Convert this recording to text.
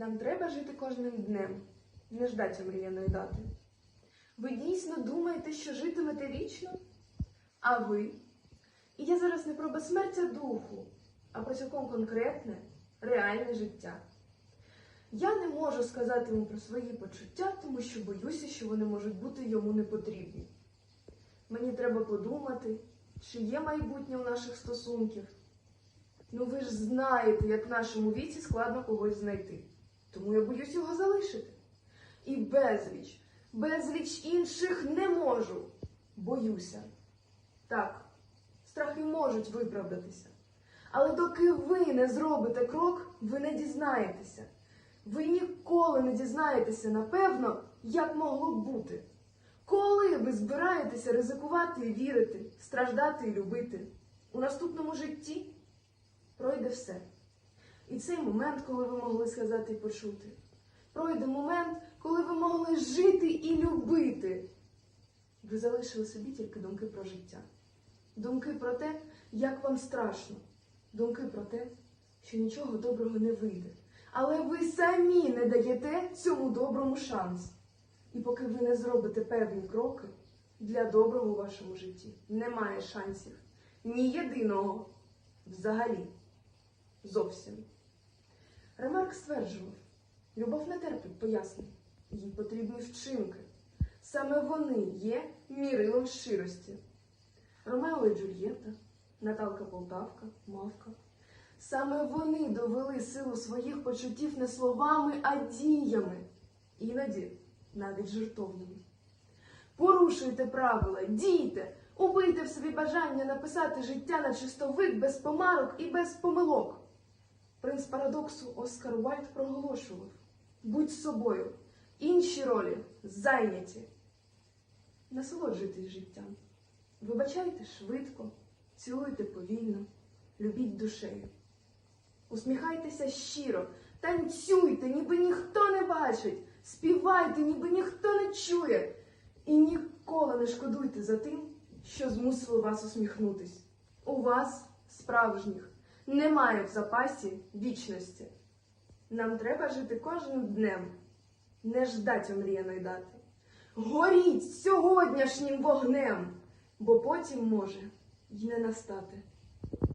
Нам треба жити кожним днем, не ждать омріяної дати. Ви дійсно думаєте, що житимете вічно? А ви? І я зараз не про безсмертя духу, а про цілком конкретне, реальне життя. Я не можу сказати йому про свої почуття, тому що боюся, що вони можуть бути йому не потрібні. Мені треба подумати, чи є майбутнє у наших стосунків. Ну ви ж знаєте, як в нашому віці складно когось знайти. Тому я боюсь його залишити. І безліч, безліч інших не можу. Боюся. Так, страхи можуть виправдатися. Але доки ви не зробите крок, ви не дізнаєтеся. Ви ніколи не дізнаєтеся, напевно, як могло б бути. Коли ви збираєтеся ризикувати і вірити, страждати і любити, у наступному житті пройде все. І цей момент, коли ви могли сказати і почути. Пройде момент, коли ви могли жити і любити. Ви залишили собі тільки думки про життя. Думки про те, як вам страшно. Думки про те, що нічого доброго не вийде. Але ви самі не даєте цьому доброму шанс. І поки ви не зробите певні кроки, для доброго у вашому житті немає шансів. Ні єдиного. Взагалі. Зовсім. Ремарк стверджував, любов не терпить пояснень, їй потрібні вчинки. Саме вони є мірилом щирості. Ромео і Джульєта, Наталка Полтавка, Мавка. Саме вони довели силу своїх почуттів не словами, а діями, іноді навіть жертовними. Порушуйте правила, дійте, убийте в собі бажання написати життя на чистовик без помарок і без помилок. Принц парадоксу Оскар Уальд проголошував: будь собою, інші ролі зайняті. Насолоджуйтесь життям. Вибачайте швидко, цілуйте повільно, любіть душею. Усміхайтеся щиро, танцюйте, ніби ніхто не бачить, співайте, ніби ніхто не чує. І ніколи не шкодуйте за тим, що змусило вас усміхнутись. У вас, справжніх, немає в запасі вічності. Нам треба жити кожним днем, не ждать омріяної дати. Горіть сьогоднішнім вогнем, бо потім може й не настати.